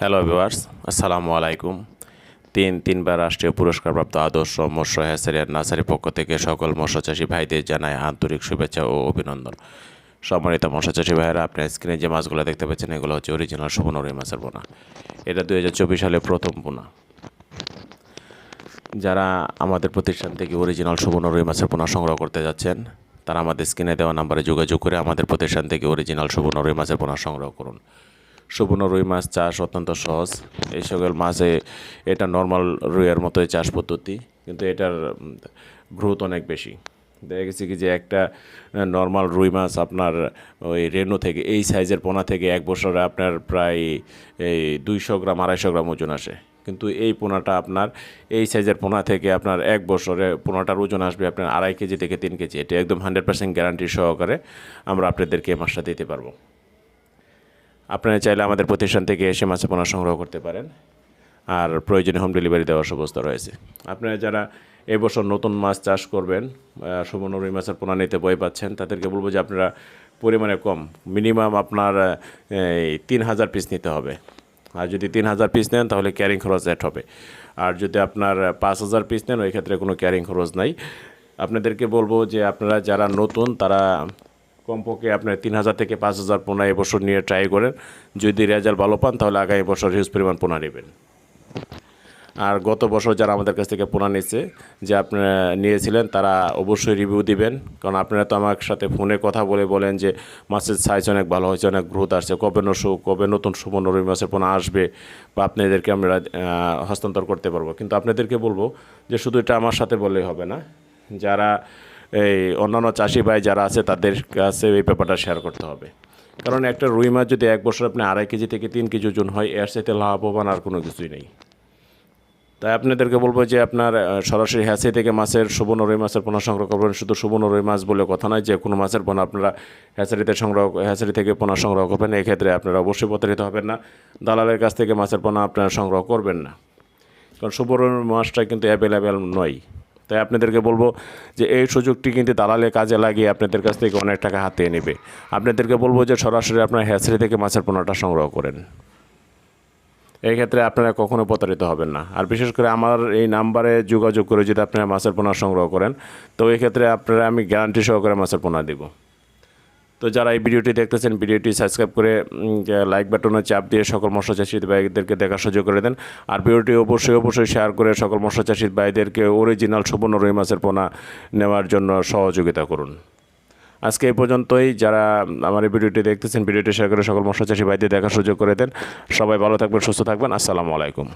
Hello viewers আসসালামু আলাইকুম তিন, তিনবার রাষ্ট্রীয় পুরস্কারপ্রাপ্ত আদর্শ মৎস্য হ্যাসারিয়ার নার্সারি পক্ষ থেকে সকল মৎস্যচাষী ভাইদের জানায় আন্তরিক শুভেচ্ছা ও অভিনন্দন। সম্মানিত মৎস্যচাষী ভাইয়েরা আপনার স্ক্রিনে যে মাছগুলো দেখতে পাচ্ছেন, এগুলো হচ্ছে অরিজিনাল সুবর্ণরী মাছের পোনা এটা দু হাজার চব্বিশ সালে প্রথম পোনা যারা আমাদের প্রতিষ্ঠান থেকে অরিজিনাল সুবর্ণরী মাছের পোনা সংগ্রহ করতে যাচ্ছেন, তারা আমাদের স্ক্রিনে দেওয়া নাম্বারে যোগাযোগ করে আমাদের প্রতিষ্ঠান থেকে অরিজিনাল সুবর্ণরী মাছের পোনা সংগ্রহ করুন। সুবর্ণ রুই মাছ চাষ অত্যন্ত সহজ। এই সকল মাছে এটা নর্মাল রুইয়ের মতোই চাষ পদ্ধতি, কিন্তু এটার গ্রোথ অনেক বেশি। দেখা গেছে কি যে একটা নর্মাল রুই মাছ আপনার ওই রেনু থেকে, এই সাইজের পোনা থেকে এক বছরে আপনার প্রায় এই দুইশো গ্রাম, আড়াইশো গ্রাম ওজন আসে। কিন্তু এই পোনাটা আপনার, এই সাইজের পোনা থেকে আপনার এক বছরে পোনাটার ওজন আসবে আপনার আড়াই কেজি থেকে তিন কেজি। এটা একদম হান্ড্রেড পার্সেন্ট গ্যারান্টি সহকারে আমরা আপনাদেরকে এই মাছটা দিতে পারব। আপনারা চাইলে আমাদের প্রতিষ্ঠান থেকে এসে মাছের পোনা সংগ্রহ করতে পারেন। আর প্রয়োজনে হোম ডেলিভারি দেওয়ার সুব্যবস্থা রয়েছে। আপনারা যারা এবছর নতুন মাছ চাষ করবেন সুবর্ণ রুই মাছের পোনা নিতে বই পাচ্ছেন, তাদেরকে বলব যে আপনারা পরিমাণে কম। মিনিমাম আপনার তিন হাজার পিস নিতে হবে। আর যদি তিন হাজার পিস নেন, তাহলে ক্যারিং খরচ অ্যাড হবে। আর যদি আপনার পাঁচ হাজার পিস নেন, ওই ক্ষেত্রে কোনো ক্যারিং খরচ নাই। আপনাদেরকে বলব যে আপনারা যারা নতুন, তারা কমপক্ষে আপনার তিন হাজার থেকে পাঁচ হাজার পোনা এবছর নিয়ে ট্রাই করেন। যদি রেজাল্ট ভালো পান, তাহলে আগামী বছর হিউজ পরিমাণ পোনা নেবেন। আর গত বছর যারা আমাদের কাছ থেকে পোনা নিচ্ছে যে আপনারা নিয়েছিলেন, তারা অবশ্যই রিভিউ দিবেন। কারণ আপনারা তো আমার সাথে ফোনে কথা বলে বলেন যে মাছের সাইজ অনেক ভালো হয়েছে, অনেক গ্রোথ আসছে, কবে নশো কবে নতুন সুবর্ণ রুই মাছের পোনা আসবে, বা আপনাদেরকে আমরা হস্তান্তর করতে পারব। কিন্তু আপনাদেরকে বলব যে, শুধু এটা আমার সাথে বললেই হবে না। যারা এই অন্যান্য চাষি ভাই যারা আছে, তাদের কাছে এই ব্যাপারটা শেয়ার করতে হবে। কারণ একটা রুই মাছ যদি এক বছর আপনি আড়াই কেজি থেকে তিন কেজি ওজন হয়, এর সাথে লাভবান আর কোনো কিছুই নেই। তাই আপনাদেরকে বলব যে আপনার সরাসরি হ্যাসি থেকে মাছের সুবর্ণ রুই মাছের পোনা সংগ্রহ করবেন। শুধু সুবর্ণ রুই মাছ বলে কথা নয়, যে কোনো মাছের পোনা আপনারা হ্যাচারিতে সংগ্রহ হ্যাচারি থেকে পোনা সংগ্রহ করবেন, এক্ষেত্রে আপনারা অবশ্যই প্রতারিত হবেন না। দালালের কাছ থেকে মাছের পোনা আপনারা সংগ্রহ করবেন না। কারণ সুবর্ণ মাছটা কিন্তু অ্যাভেলেবেল নয়। তাই আপনাদেরকে বলব যে এই সুযোগটি কিন্তু দালালে কাজে লাগিয়ে আপনাদের কাছ থেকে অনেক টাকা হাতিয়ে নেবে। আপনাদেরকে বলব যে সরাসরি আপনার হ্যাচারি থেকে মাছের পোনাটা সংগ্রহ করেন। এই ক্ষেত্রে আপনারা কখনো প্রতারিত হবেন না। আর বিশেষ করে আমার এই নাম্বারে যোগাযোগ করে যদি আপনারা মাছের পোনা সংগ্রহ করেন, তো এই ক্ষেত্রে আপনারা আমি গ্যারান্টি সহকারে মাছের পোনা দেব। তো যারা এই ভিডিওটি দেখতেছেন, ভিডিওটি সাবস্ক্রাইব করে লাইক বাটনে চাপ দিয়ে সকল মৎস্য চাষী ভাইদেরকে দেখার সুযোগ করে দেন। আর ভিডিওটি অবশ্যই অবশ্যই শেয়ার করে সকল মৎস্য চাষী ভাইদেরকে অরিজিনাল সুবর্ণ রুই মাছের পোনা নেওয়ার জন্য সহযোগিতা করুন। আজকে এই পর্যন্তই। যারা আমার এই ভিডিওটি দেখতেছেন, ভিডিওটি শেয়ার করে সকল মৎস্য চাষী ভাইদের দেখার সুযোগ করে দেন। সবাই ভালো থাকবেন, সুস্থ থাকবেন। আসসালামু আলাইকুম।